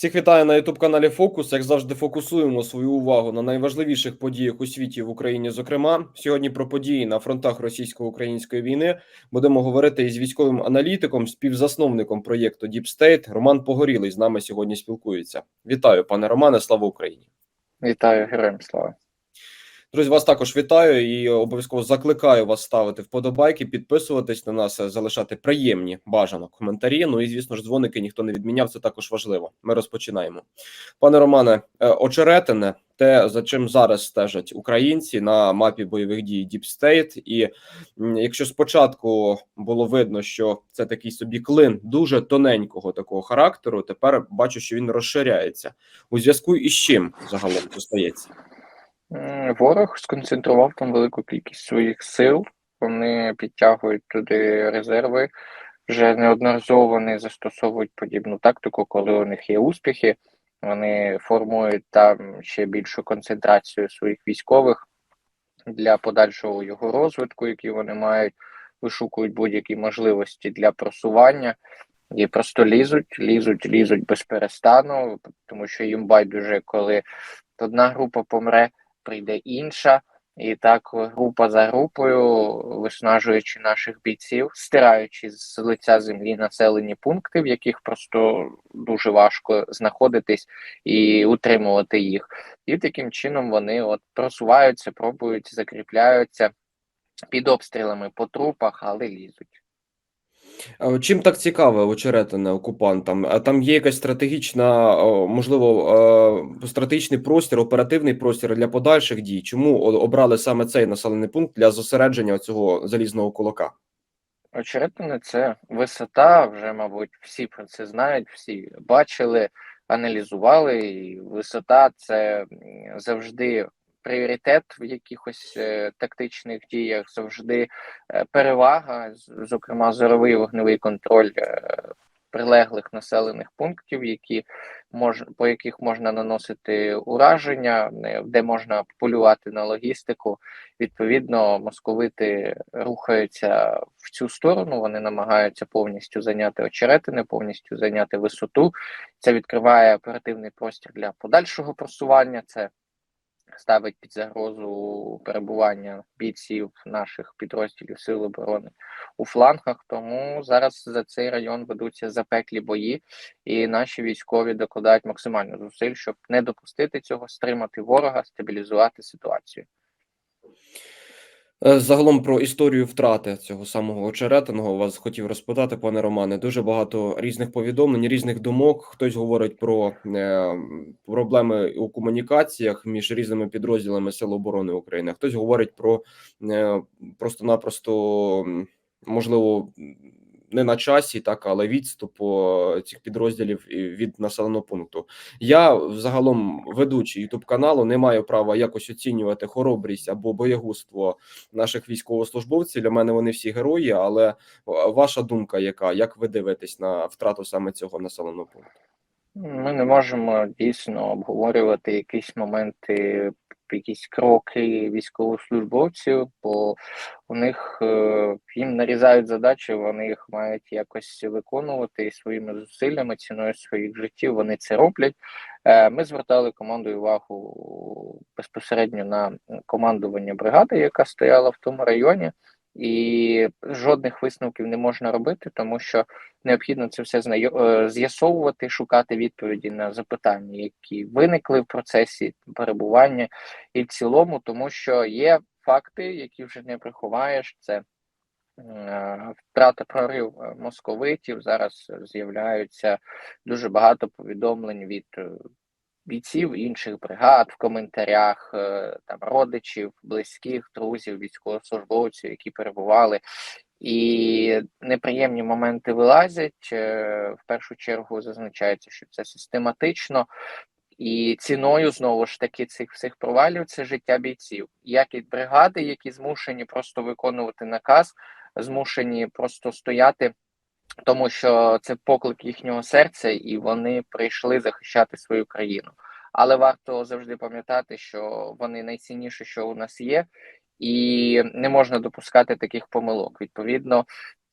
Всіх вітаю на youtube каналі Фокус. Як завжди, фокусуємо свою увагу на найважливіших подіях у світі в Україні. Зокрема, сьогодні про події на фронтах російсько-української війни будемо говорити із військовим аналітиком, співзасновником проєкту Deep State. Роман Погорілий з нами сьогодні спілкується. Вітаю, пане Романе. Слава Україні! Вітаю героям слава. Друзі, вас також вітаю і обов'язково закликаю вас ставити вподобайки, підписуватись на нас, залишати приємні бажано коментарі. Ну і звісно ж, дзвоники ніхто не відміняв. Це також важливо. Ми розпочинаємо, пане Романе. е, Очеретине, те за чим зараз стежать українці на мапі бойових дій State. І якщо спочатку було видно, що це такий собі клин дуже тоненького такого характеру, тепер бачу, що він розширяється у зв'язку із чим загалом це стається. Ворог сконцентрував там велику кількість своїх сил. Вони підтягують туди резерви. Вже неодноразово вони застосовують подібну тактику, коли у них є успіхи. Вони формують там ще більшу концентрацію своїх військових для подальшого його розвитку, які вони мають, вишукують будь-які можливості для просування і просто лізуть, лізуть, лізуть без перестану, тому що їм байдуже, коли одна група помре, прийде інша, і так група за групою, виснажуючи наших бійців, стираючи з лиця землі населені пункти, в яких просто дуже важко знаходитись і утримувати їх. І таким чином вони от просуваються, пробують, закріпляються під обстрілами по трупах, але лізуть. Чим так цікаве очеретине окупантам? Там є якась стратегічна, можливо, е, стратегічний простір, оперативний простір для подальших дій? Чому обрали саме цей населений пункт для зосередження цього залізного кулака? Очеретине це висота. Вже, мабуть, всі про це знають, всі бачили, аналізували. І висота це завжди пріоритет в якихось е, тактичних діях, завжди е, перевага, зокрема, зоровий вогневий контроль е, прилеглих населених пунктів, які мож, по яких можна наносити ураження, е, де можна полювати на логістику. Відповідно, московити рухаються в цю сторону. Вони намагаються повністю зайняти очеретини, повністю зайняти висоту. Це відкриває оперативний простір для подальшого просування. Це ставить під загрозу перебування бійців наших підрозділів Сил оборони у флангах. Тому зараз за цей район ведуться запеклі бої, і наші військові докладають максимально зусиль, щоб не допустити цього, стримати ворога, стабілізувати ситуацію. Е, Загалом про історію втрати цього самого очеретиного вас хотів розпитати, пане Романе. Дуже багато різних повідомлень, різних думок. Хтось говорить про е, проблеми у комунікаціях між різними підрозділами Сил оборони України. Хтось говорить про е, просто-напросто можливо не на часі, так але відступу е, цих підрозділів від населеного пункту. Я взагалом ведучий Ютуб каналу не маю права якось оцінювати хоробрість або боєгузтво наших військовослужбовців. Для мене вони всі герої. Але е, ваша думка, яка як ви дивитесь на втрату саме цього населеного пункту? Ми не можемо дійсно обговорювати якісь моменти, якісь кроки військовослужбовців, бо у них е, їм нарізають задачі, вони їх мають якось виконувати і своїми зусиллями, ціною своїх життів. Вони це роблять. Е, Ми звертали командою увагу безпосередньо на командування бригади, яка стояла в тому районі. І жодних висновків не можна робити, тому що необхідно це все е, з'ясовувати, шукати відповіді на запитання, які виникли в процесі перебування, і в цілому, тому що є факти, які вже не приховаєш. Це е, втрата прорив московитів. Зараз з'являються дуже багато повідомлень від е, бійців інших бригад в коментарях, е, там родичів, близьких, друзів, військовослужбовців, які перебували. І неприємні моменти вилазять. Е, В першу чергу зазначається, що це систематично, і ціною знову ж таки цих всіх провалів це життя бійців, як і бригади, які змушені просто виконувати наказ, змушені просто стояти, тому що це поклик їхнього серця, і вони прийшли захищати свою країну. Але варто завжди пам'ятати, що вони найцінніше, що у нас є, і не можна допускати таких помилок. Відповідно,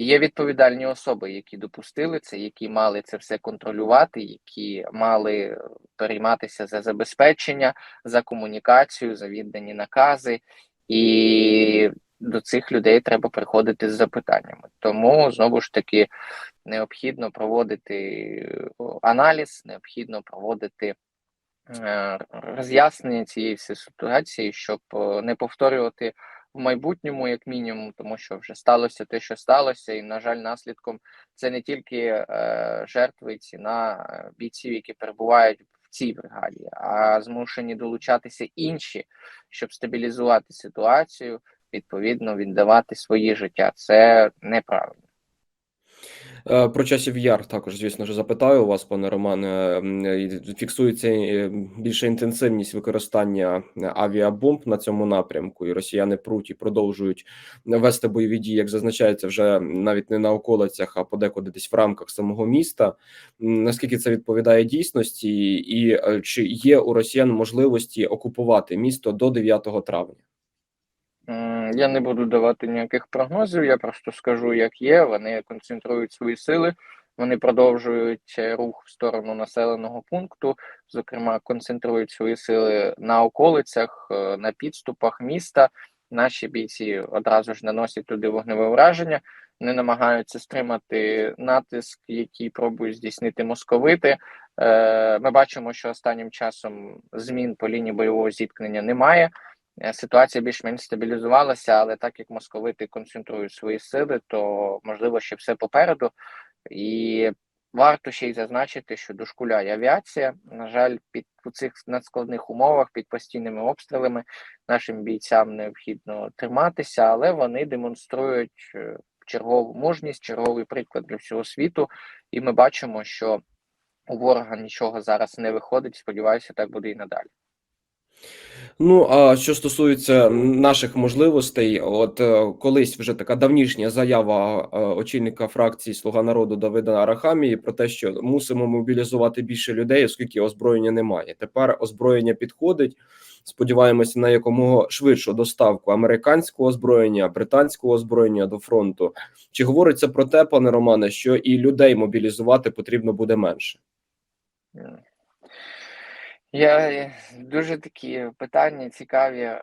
Є відповідальні особи, які допустили це, які мали це все контролювати, які мали перейматися за забезпечення, за комунікацію, за віддані накази, і до цих людей треба приходити з запитаннями. Тому знову ж таки необхідно проводити аналіз, необхідно проводити е, роз'яснення цієї всієї ситуації, щоб е, не повторювати в майбутньому, як мінімум, тому що вже сталося те, що сталося, і на жаль, наслідком це не тільки е, жертви, ціна е, бійців, які перебувають в цій бригаді, а змушені долучатися інші, щоб стабілізувати ситуацію, відповідно віддавати свої життя. Це неправильно. Е, Про часів яр також, звісно ж, запитаю у вас, пане Романе. Е, Фіксується е, більша інтенсивність використання авіабомб на цьому напрямку, і росіяни пруть і продовжують вести бойові дії, як зазначається, вже навіть не на околицях, а подекуди десь в рамках самого міста. Наскільки це відповідає дійсності, і е, чи є у росіян можливості окупувати місто до 9 травня? Я не буду давати ніяких прогнозів, я просто скажу, як є. Вони концентрують свої сили, вони продовжують е, рух в сторону населеного пункту, зокрема, концентрують свої сили на околицях, е, на підступах міста. Наші бійці одразу ж наносять туди вогневе враження, не намагаються стримати натиск, який пробують здійснити московити. Е, Ми бачимо, що останнім часом змін по лінії бойового зіткнення немає. Ситуація більш-менш стабілізувалася, але так як московити концентрують свої сили, то можливо ще все попереду. І варто ще й зазначити, що дошкуляє авіація. На жаль, під у цих надскладних умовах, під постійними обстрілами, нашим бійцям необхідно триматися, але вони демонструють е, чергову мужність, черговий приклад для всього світу. І ми бачимо, що у ворога нічого зараз не виходить. Сподіваюся, так буде і надалі. Ну, а що стосується наших можливостей, от е, колись вже така давнішня заява е, очільника фракції Слуга народу Давида Арахамії про те, що мусимо мобілізувати більше людей, оскільки озброєння немає. Тепер озброєння підходить. Сподіваємося на якомога швидшу доставку американського озброєння, британського озброєння до фронту. Чи говориться про те, пане Романе, що і людей мобілізувати потрібно буде менше? Я е, дуже такі питання цікаві. Е,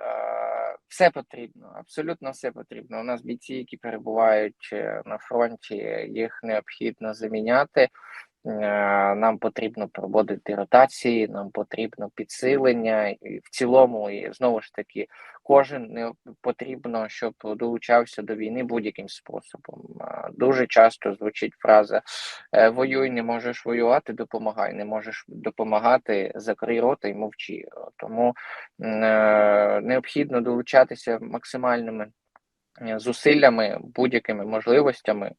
Все потрібно, абсолютно все потрібно. У нас бійці, які перебувають е, на фронті, їх необхідно заміняти. Е, Нам потрібно проводити ротації, нам потрібно підсилення, і в цілому, і знову ж таки, кожен не потрібно, щоб долучався до війни будь-яким способом. Е, Дуже часто звучить фраза е, воюй, не можеш воювати, допомагай, не можеш допомагати, закрий рота і мовчи. Тому необхідно долучатися максимальними зусиллями, будь-якими можливостями,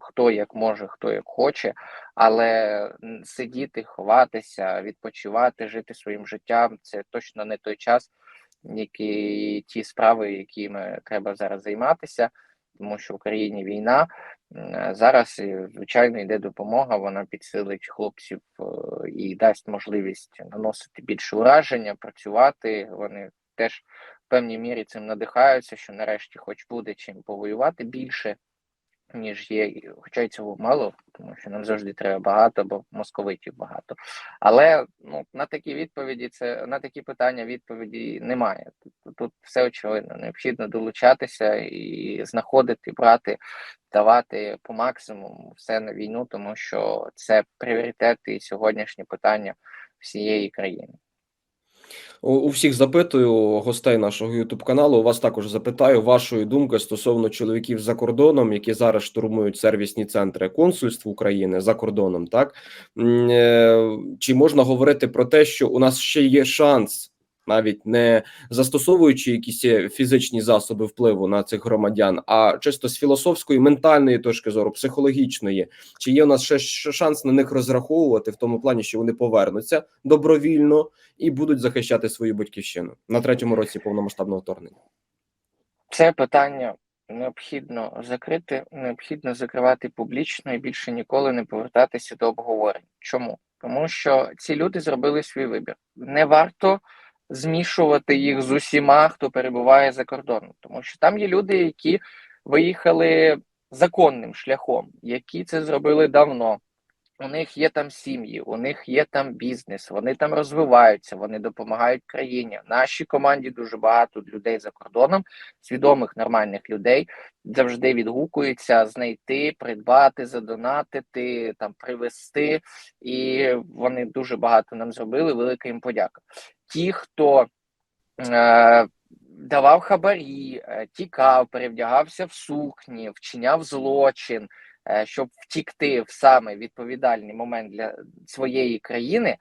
хто як може, хто як хоче, але сидіти, ховатися, відпочивати, жити своїм життям це точно не той час, які ті справи, якими треба зараз займатися, тому що в Україні війна. Зараз, е, звичайно, йде допомога, вона підсилить хлопців е, і дасть можливість наносити більше ураження, працювати. Вони теж в певній мірі цим надихаються, що нарешті, хоч буде чим повоювати більше, ніж є, хоча й цього мало, тому що нам завжди треба багато, бо московитів багато. Але ну на такі відповіді, це на такі питання відповіді немає. Тут, тут все очевидно. Необхідно долучатися і знаходити, брати, давати по максимуму все на війну, тому що це пріоритети і сьогоднішнє питання всієї країни. У, всіх запитую гостей нашого youtube каналу. У вас також запитаю вашої думки стосовно чоловіків за кордоном, які зараз штурмують сервісні центри консульств України за кордоном. Так е, чи можна говорити про те, що у нас ще є шанс, навіть не застосовуючи якісь е, фізичні засоби впливу на цих громадян, а чисто з філософської, ментальної точки зору, психологічної, чи є у нас ще ще шанс на них розраховувати в тому плані, що вони повернуться добровільно і будуть захищати свою батьківщину на третьому році повномасштабного вторгнення? Це питання необхідно закрити, необхідно закривати публічно і більше ніколи не повертатися до обговорень. Чому? Тому що ці люди зробили свій вибір. Не варто змішувати їх з усіма, хто перебуває за кордоном, тому що там є люди, які виїхали законним шляхом, які це зробили давно. У них є там сім'ї, у них є там бізнес, вони там розвиваються, вони допомагають країні. В нашій команді дуже багато людей за кордоном, свідомих нормальних людей завжди відгукуються знайти, придбати, задонатити, там привезти. І вони дуже багато нам зробили. Велика їм подяка. Ті, хто е, давав хабарі, е, тікав, перевдягався в сукні, вчиняв злочин, е, щоб втікти в саме відповідальний момент для своєї країни,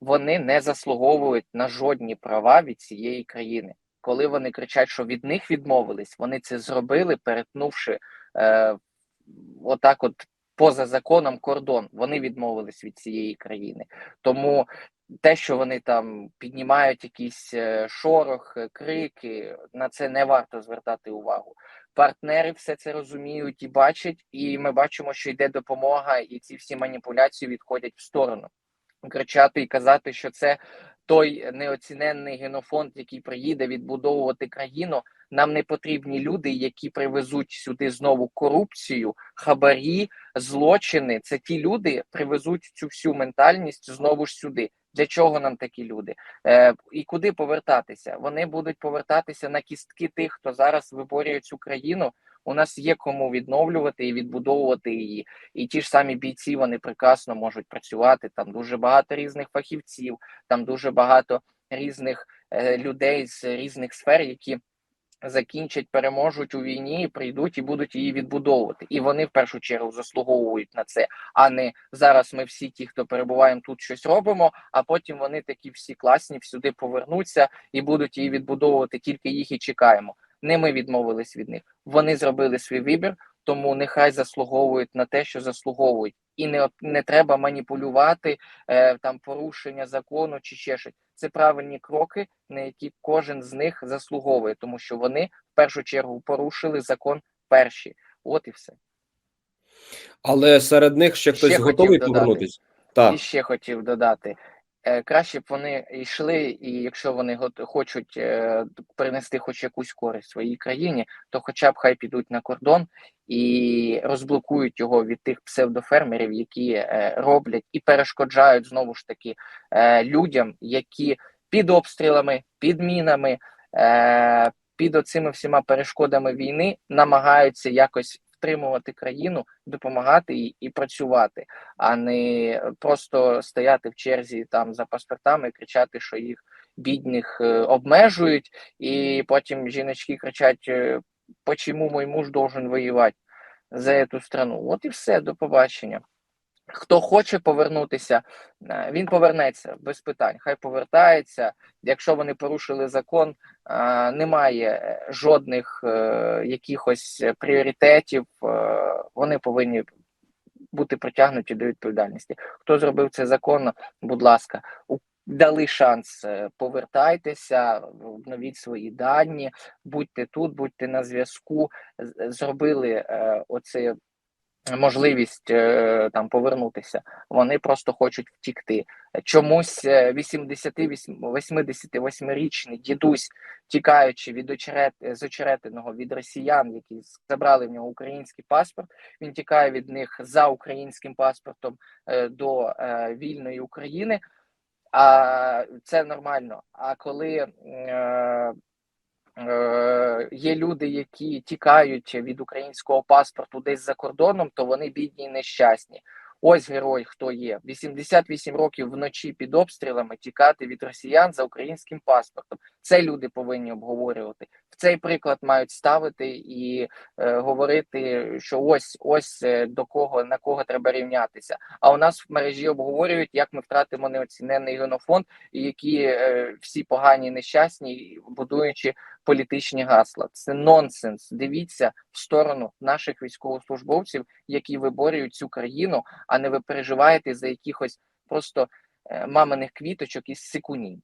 вони не заслуговують на жодні права від цієї країни. Коли вони кричать, що від них відмовились, вони це зробили, перетнувши е, отак, от поза законом кордон. Вони відмовились від цієї країни. Тому те, що вони там піднімають якісь е, шорох, е, крики, на це не варто звертати увагу. Партнери все це розуміють і бачать, і ми бачимо, що йде допомога, і ці всі маніпуляції відходять в сторону. Кричати і казати, що це той неоціненний генофонд, який приїде відбудовувати країну. Нам не потрібні люди, які привезуть сюди знову корупцію, хабарі, злочини. Це ті люди привезуть цю всю ментальність знову ж сюди. Для чого нам такі люди? Е, І куди повертатися? Вони будуть повертатися на кістки тих, хто зараз виборює цю країну. У нас є кому відновлювати і відбудовувати її. І ті ж самі бійці вони прекрасно можуть працювати. Там дуже багато різних фахівців, там дуже багато різних е, людей з різних сфер, які закінчать, переможуть у війні, прийдуть і будуть її відбудовувати. І вони в першу чергу заслуговують на це, а не зараз. Ми всі ті, хто перебуваємо тут, щось робимо. А потім вони такі всі класні сюди повернуться і будуть її відбудовувати. Тільки їх і чекаємо. Не ми відмовились від них. Вони зробили свій вибір, тому нехай заслуговують на те, що заслуговують, і не не треба маніпулювати е, там порушення закону чи ще щось. Це правильні кроки, на які кожен з них заслуговує, тому що вони в першу чергу порушили закон перші. От і все. Але серед них ще хтось Ще готовий повернутися. І ще хотів додати. Е, Краще б вони йшли, і якщо вони хочуть е, принести хоч якусь користь своїй країні, то хоча б хай підуть на кордон і розблокують його від тих псевдофермерів, які е, роблять і перешкоджають знову ж таки людям, які під обстрілами, під мінами, під оцими всіма перешкодами війни намагаються якось втримувати країну, допомагати їй і працювати а не просто стояти в черзі там за паспортами і кричати, що їх бідних е, обмежують, і потім жіночки кричать: почому мой муж должен воювати за цю страну? От і все, до побачення. Хто хоче повернутися, е, він повернеться без питань. Хай повертається. Якщо вони порушили закон, е, немає е, жодних якихось пріоритетів. Вони повинні бути притягнуті до відповідальності. Хто зробив це законно, будь ласка, дали шанс, повертайтеся, обновіть свої дані, будьте тут, будьте на зв'язку. Зробили оце можливість е, там повернутися. Вони просто хочуть втікти. Чомусь е, 88-річний дідусь, тікаючи від очерет з очеретиного від росіян, які забрали в нього український паспорт. Він тікає від них за українським паспортом е, до е, вільної України. А це нормально. А коли е, е, є люди, які тікають від українського паспорту десь за кордоном, то вони бідні і нещасні. Ось герой, хто є. 88 років вночі під обстрілами тікати від росіян за українським паспортом. Це люди повинні обговорювати. В цей приклад мають ставити і е, говорити, що ось ось е, до кого на кого треба рівнятися. А у нас в мережі обговорюють, як ми втратимо неоцінений генофонд, які е, всі погані, нещасні, будуючи політичні гасла. Це нонсенс. Дивіться в сторону наших військовослужбовців, які виборюють цю країну, а не ви переживаєте за якихось просто е, маминих квіточок із секунів.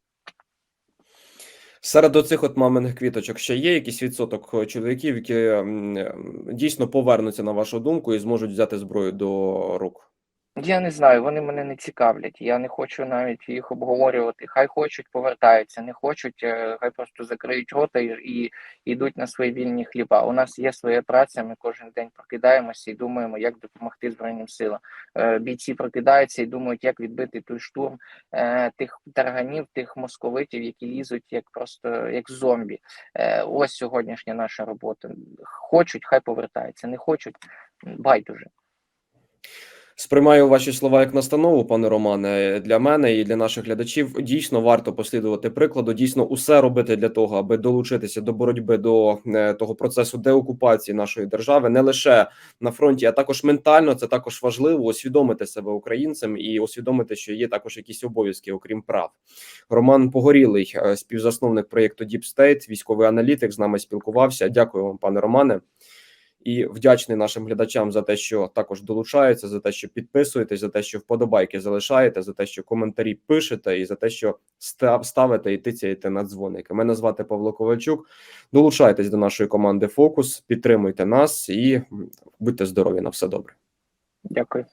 Серед оцих от маминих квіточок ще є якийсь відсоток е, чоловіків, які е, дійсно повернуться на вашу думку і зможуть взяти зброю до рук. Я не знаю, вони мене не цікавлять. Я не хочу навіть їх обговорювати. Хай хочуть, повертаються, не хочуть, е, хай просто закриють рота і, і йдуть на свої вільні хліба. У нас є своя праця. Ми кожен день прокидаємося і думаємо, як допомогти збройним силам. Е, Бійці прокидаються і думають, як відбити той штурм е, тих тарганів, тих московитів, які лізуть як просто як зомбі. Ось сьогоднішня наша робота. Хочуть, хай повертаються. Не хочуть, байдуже. Сприймаю ваші слова як настанову, пане Романе. Для мене і для наших глядачів дійсно варто послідувати прикладу. Дійсно, усе робити для того, аби долучитися до боротьби до е, того процесу деокупації нашої держави, не лише на фронті, а також ментально. Це також важливо усвідомити себе українцем і усвідомити, що є також якісь обов'язки, окрім прав. Роман Погорілий, е, співзасновник проєкту Deep State, військовий аналітик, з нами спілкувався. Дякую вам, пане Романе. І вдячний нашим глядачам за те, що також долучаються, за те, що підписуєтесь, за те, що вподобайки залишаєте, за те, що коментарі пишете, і за те, що став- ставите і тицяєте на дзвоники. Мене звати Павло Ковальчук. Долучайтесь до нашої команди Фокус, підтримуйте нас і будьте здорові на все добре. Дякую.